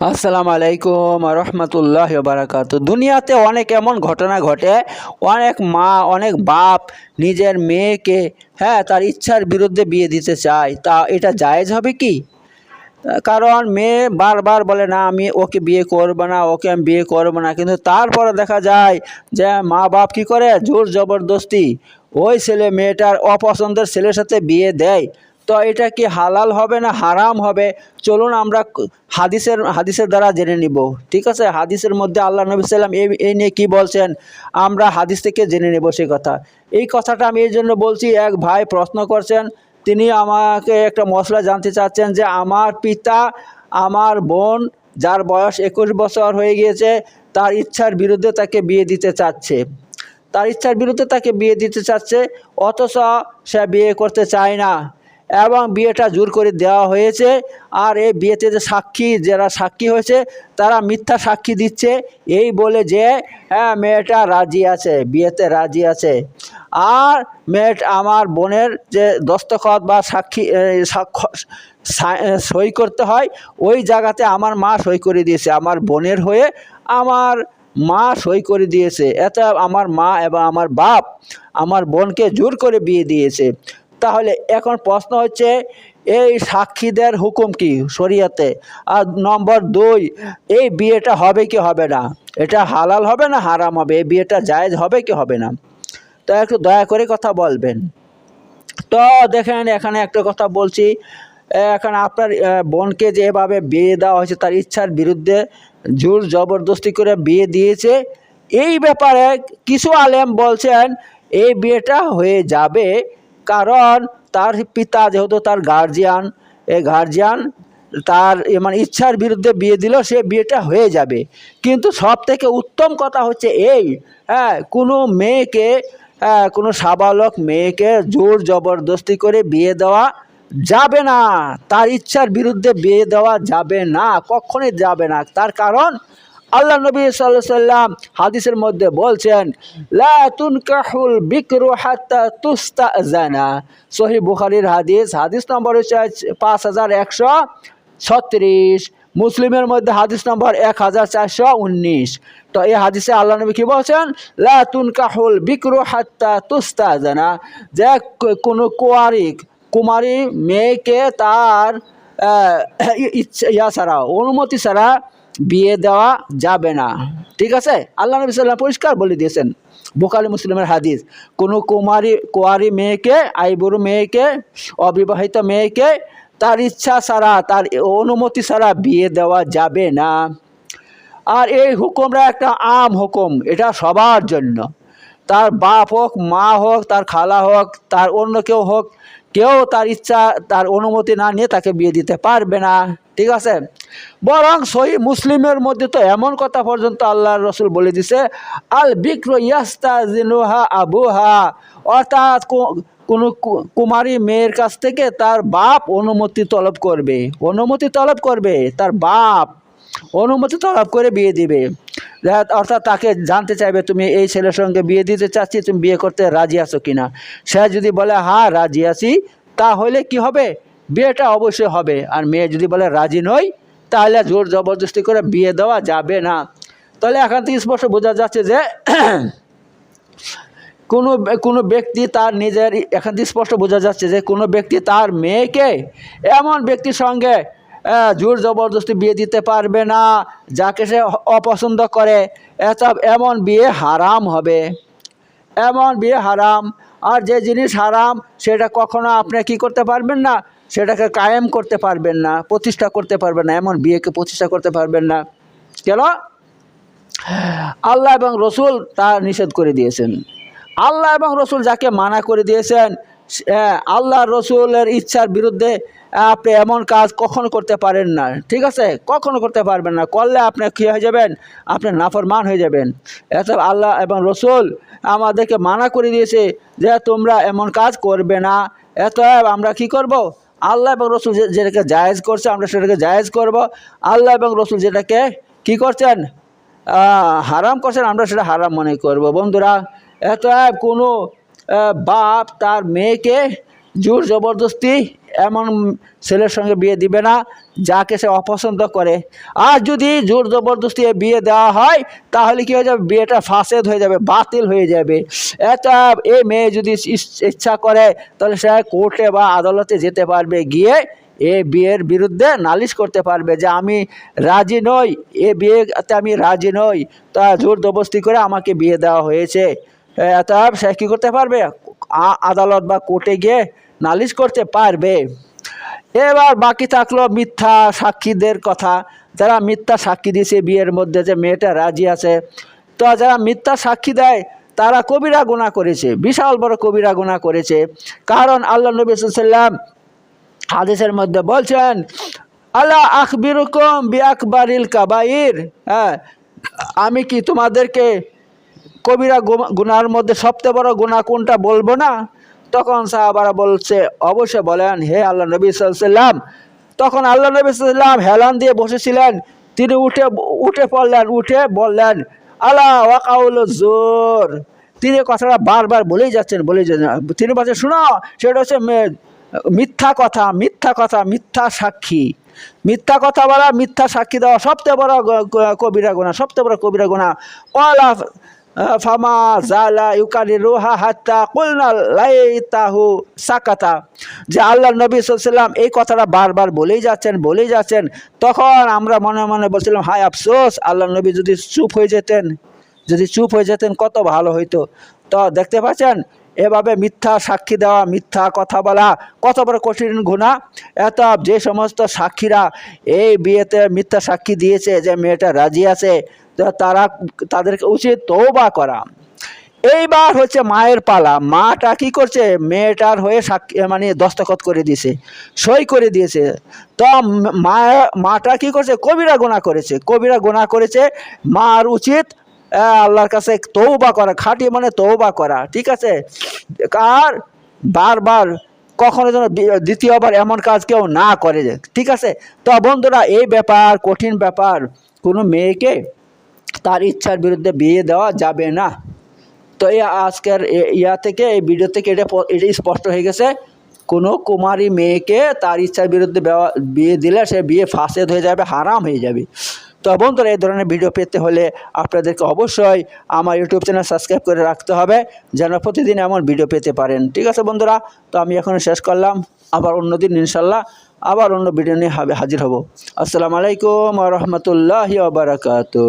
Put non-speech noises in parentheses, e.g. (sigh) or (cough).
আসসালামু আলাইকুম রহমতুল্লাহ বারাকাত দুনিয়াতে অনেক এমন ঘটনা ঘটে, অনেক মা, অনেক বাপ নিজের মেয়েকে হ্যাঁ তার ইচ্ছার বিরুদ্ধে বিয়ে দিতে চায়। তা এটা জায়েজ হবে কি? কারণ মেয়ে বারবার বলে, না, আমি ওকে বিয়ে করব না, ওকে আমি বিয়ে করব না। কিন্তু তারপরে দেখা যায় যে মা বাপ কী করে? জোর জবরদস্তি। ওই ছেলে মেয়েটার অপছন্দের ছেলের সাথে বিয়ে দেয়। তো এটা কি হালাল হবে না হারাম হবে? চলুন আমরা হাদিসের হাদিসের দ্বারা জেনে নিব। ঠিক আছে? হাদিসের মধ্যে আল্লাহ নবী সাল্লাম এই নিয়ে কী বলছেন? আমরা হাদিস থেকে জেনে নেব সেই কথা। এই কথাটা আমি এই জন্য বলছি, এক ভাই প্রশ্ন করছেন, তিনি আমাকে একটা মশলা জানতে চাচ্ছেন যে আমার পিতা, আমার বোন যার বয়স একুশ বছর হয়ে গিয়েছে, তার ইচ্ছার বিরুদ্ধে তাকে বিয়ে দিতে চাচ্ছে। তার ইচ্ছার বিরুদ্ধে তাকে বিয়ে দিতে চাচ্ছে, অথচ সে বিয়ে করতে চায় না। এবং বিয়েটা জোর করে দেওয়া হয়েছে। আর এই বিয়েতে যে সাক্ষী, যারা সাক্ষী হয়েছে, তারা মিথ্যা সাক্ষী দিচ্ছে। এই বলে যে হ্যাঁ মেয়েটা রাজি আছে, বিয়েতে রাজি আছে। আর মেয়েট, আমার বোনের যে দস্তখত বা সাক্ষী সই করতে হয়, ওই জায়গাতে আমার মা সই করে দিয়েছে। আমার বোনের হয়ে আমার মা সই করে দিয়েছে। এতে আমার মা এবং আমার বাপ আমার বোনকে জোর করে বিয়ে দিয়েছে। তাহলে এখন প্রশ্ন হচ্ছে, এই সাক্ষীদের হুকুম কি শরিয়াতে? আর নম্বর দুই, এই বিয়েটা হবে কি হবে না? এটা হালাল হবে না হারাম হবে? এই বিয়েটা জায়েজ হবে কি হবে না? তো একটু দয়া করে কথা বলবেন। তো দেখেন, এখানে একটা কথা বলছি। এখন আপনার বোনকে যেভাবে বিয়ে দেওয়া হয়েছে, তার ইচ্ছার বিরুদ্ধে জোর জবরদস্তি করে বিয়ে দিয়েছে। এই ব্যাপারে কিছু আলেম বলছেন, এই বিয়েটা হয়ে যাবে কারণ তার পিতা যেহেতু তার গার্জিয়ান এই গার্জিয়ান তার মানে ইচ্ছার বিরুদ্ধে বিয়ে দিল সে বিয়েটা হয়ে যাবে। কিন্তু সব থেকে উত্তম কথা হচ্ছে এই হ্যাঁ কোনো মেয়েকে হ্যাঁ, কোনো সাবালক মেয়েকে জোর জবরদস্তি করে বিয়ে দেওয়া যাবে না। তার ইচ্ছার বিরুদ্ধে বিয়ে দেওয়া যাবে না কখনোই যাবে না। তার কারণ আল্লাহ নবী সাল্লাহ সাল্লাম হাদিসের মধ্যে বলছেন, লা তুনকাহুল বিকরু হাত্তা তুস্তা জানা সহি বুখারির হাদিস হাদিস নম্বর হচ্ছে পাঁচ হাজার একশো ছত্রিশ। মুসলিমের মধ্যে হাদিস নম্বর এক হাজার চারশো উনিশ। তো এই হাদিসে আল্লাহ নবী কি বলছেন, লা তুনকাহুল বিক্রু হাত্তা তুস্তা জানা যে কোনো কুয়ারি, কুমারী, মেয়েকে তার ইচ্ছা, ইয়া ছাড়া, অনুমতি ছাড়া বিয়ে দেওয়া যাবে না। ঠিক আছে? আল্লাহ নবী সাল্লাম পরিষ্কার বলে দিয়েছেন বোকালি মুসলিমের হাদিস। কোনো কুমারী, কুয়ারি মেয়েকে, আইবুড়ো মেয়েকে, অবিবাহিত মেয়েকে তার ইচ্ছা ছাড়া, তার অনুমতি ছাড়া বিয়ে দেওয়া যাবে না। আর এই হুকুমটা একটা আম হুকুম, এটা সবার জন্য। তার বাপ হোক, মা হোক, তার খালা হোক, তার অন্য কেউ হোক কেউ তার ইচ্ছা, তার অনুমতি না নিয়ে তাকে বিয়ে দিতে পারবে না। ঠিক আছে? বরং সহি মুসলিমের মধ্যে তো এমন কথা পর্যন্ত আল্লাহ রসুল বলে দিছে, আল বিক্র ইয়াস্তা জিনুহা আবুহা। অর্থাৎ কোনো কুমারী মেয়ের কাছ থেকে তার বাপ অনুমতি তলব করবে। অনুমতি তলব করবে তার বাপ। অনুমতি তলব করে বিয়ে দিবে। অর্থাৎ তাকে জানতে চাইবে, তুমি এই ছেলের সঙ্গে বিয়ে দিতে চাচ্ছি, তুমি বিয়ে করতে রাজি আছো কিনা? সে যদি বলে হ্যাঁ রাজি আছি তাহলে কি হবে? বিয়েটা অবশ্যই হবে। আর মেয়ে যদি বলে, রাজি নই তাহলে জোর জবরদস্তি করে বিয়ে দেওয়া যাবে না। তাহলে এখান থেকে স্পষ্ট বোঝা যাচ্ছে যে, (clears throat) কোনো কোনো ব্যক্তি তার নিজের এখান থেকে স্পষ্ট বোঝা যাচ্ছে যে, কোনো ব্যক্তি তার মেয়েকে এমন ব্যক্তির সঙ্গে জোর জবরদস্তি বিয়ে দিতে পারবে না, যাকে সে অপছন্দ করে এত এমন বিয়ে হারাম হবে। এমন বিয়ে হারাম। আর যে জিনিস হারাম, সেটা কখনো আপনি কি করতে পারবেন না? সেটাকে কায়েম করতে পারবেন না, প্রতিষ্ঠা করতে পারবেন না, এমন বিয়েকে প্রতিষ্ঠা করতে পারবেন না। কেন? আল্লাহ এবং রসুল তা নিষেধ করে দিয়েছেন। আল্লাহ এবং রসুল যাকে মানা করে দিয়েছেন আল্লাহ রসুলের ইচ্ছার বিরুদ্ধে আপনি এমন কাজ কখনো করতে পারেন না। ঠিক আছে? কখনো করতে পারবেন না। করলে আপনি কী হয়ে যাবেন? আপনি নাফরমান হয়ে যাবেন। এত আল্লাহ এবং রসুল আমাদেরকে মানা করে দিয়েছে যে তোমরা এমন কাজ করবে না। এত আমরা কি করব? আল্লাহ এবং রসুল যেটাকে জায়েজ করছে আমরা সেটাকে জায়েজ করব। আল্লাহ এবং রসুল যেটাকে কি করছেন? হারাম করছেন, আমরা সেটা হারাম মনে করব। বন্ধুরা এত কোনো বাপ তার মেয়েকে জোর জবরদস্তি এমন ছেলের সঙ্গে বিয়ে দিবে না, যাকে সে অপছন্দ করে। আর যদি জোর জবরদস্তি বিয়ে দেওয়া হয়, তাহলে কি হয়ে যাবে? বিয়েটা ফাসেদ হয়ে যাবে, বাতিল হয়ে যাবে। এটা এই মেয়ে যদি ইচ্ছা করে, তাহলে সে কোর্টে বা আদালতে যেতে পারবে, গিয়ে এ বিয়ের বিরুদ্ধে নালিশ করতে পারবে যে আমি রাজি নই, এ বিয়েতে আমি রাজি নই। তা জোর জবরদস্তি করে আমাকে বিয়ে দেওয়া হয়েছে। তা সে কী করতে পারবে? আদালত বা কোর্টে গিয়ে নালিশ করতে পারবে। এবার বাকি থাকল মিথ্যা সাক্ষীদের কথা। যারা মিথ্যা সাক্ষী দিয়েছে বিয়ের মধ্যে যে মেয়েটা রাজি আছে, তো যারা মিথ্যা সাক্ষী দেয়, তারা কবিরা গুণা করেছে। বিশাল বড় কবিরা গুণা করেছে। কারণ আল্লাহ নবী সাল্লাম হাদিসের মধ্যে বলছেন আল্লাহ আখবিরুকুম বি আকবারিল কাবাইর? হ্যাঁ আমি কি তোমাদেরকে কবিরা গুনার মধ্যে সবচেয়ে বড় গুণা কোনটা বলব না? তখন সাহাবারা বলছে, অবশ্যই বলেন, হে আল্লাহ নবী সাল্লাম তখন আল্লাহ নবী সাল্লাম হেলান দিয়ে বসেছিলেন। তিনি উঠে উঠে পড়লেন, উঠে বললেন আল্লাহ ওয়াকাউল জোর তিনি কথাটা বারবার বলেই যাচ্ছেন বলেই যাচ্ছেন। তিনি বলছেন, শোনো, সেটা হচ্ছে মিথ্যা কথা মিথ্যা কথা, মিথ্যা সাক্ষী। মিথ্যা কথা বলা, মিথ্যা সাক্ষী দেওয়া সবচেয়ে বড় কবিরা গোনা সবচেয়ে বড় কবিরা গোনা কলা ফামা জালা ইউকারি রোহা হাত্তা কুলনা লাইতাহু সাকাতা। যে আল্লাহ নবী সাল্লাম এই কথাটা বারবার বলেই যাচ্ছেন বলেই যাচ্ছেন, তখন আমরা মনে মনে বলছিলাম, হায় আফসোস আল্লাহ নবী যদি চুপ হয়ে যেতেন, যদি চুপ হয়ে যেতেন কত ভালো হইতো। তো দেখতে পাচ্ছেন, এভাবে মিথ্যা সাক্ষী দেওয়া, মিথ্যা কথা বলা কত বড় কঠিন গুণা এত যে সমস্ত সাক্ষীরা এই বিয়েতে মিথ্যা সাক্ষী দিয়েছে যে মেয়েটা রাজি আছে তারা, তাদেরকে উচিত তৌবা করা। এইবার হচ্ছে মায়ের পালা। মাটা কি করছে? মেয়েটার হয়ে সাক্ষী মানে দস্তখত করে দিয়েছে, সই করে দিয়েছে। তো মা, মাটা কি করছে? কবিরা গোনা করেছে। কবিরা গোনা করেছে মার উচিত আল্লাহর কাছে তৌবা করা, খাঁটি মানে তৌবা করা, ঠিক আছে? আর বারবার কখনো যেন দ্বিতীয়বার এমন কাজ কেউ না করে, ঠিক আছে? তো বন্ধুরা, এই ব্যাপার কঠিন ব্যাপার। কোনো মেয়েকে তার ইচ্ছার বিরুদ্ধে বিয়ে দেওয়া যাবে না। তো এই আজকের ইয়া থেকে, এই ভিডিও থেকে এটা এটা স্পষ্ট হয়ে গেছে। কোনো কুমারী মেয়েকে তার ইচ্ছার বিরুদ্ধে বিয়ে দিলে সে বিয়ে ফাঁসেদ হয়ে যাবে, হারাম হয়ে যাবে। তো বন্ধুরা, এই ধরনের ভিডিও পেতে হলে আপনাদেরকে অবশ্যই আমার ইউটিউব চ্যানেল সাবস্ক্রাইব করে রাখতে হবে, যেন প্রতিদিন এমন ভিডিও পেতে পারেন। ঠিক আছে বন্ধুরা, তো আমি এখন শেষ করলাম। আবার অন্যদিন ইনশাল্লাহ আবার অন্য ভিডিও নিয়ে হাজির হব। আসসালামু আলাইকুম রহমতুল্লাহ বারাকাতু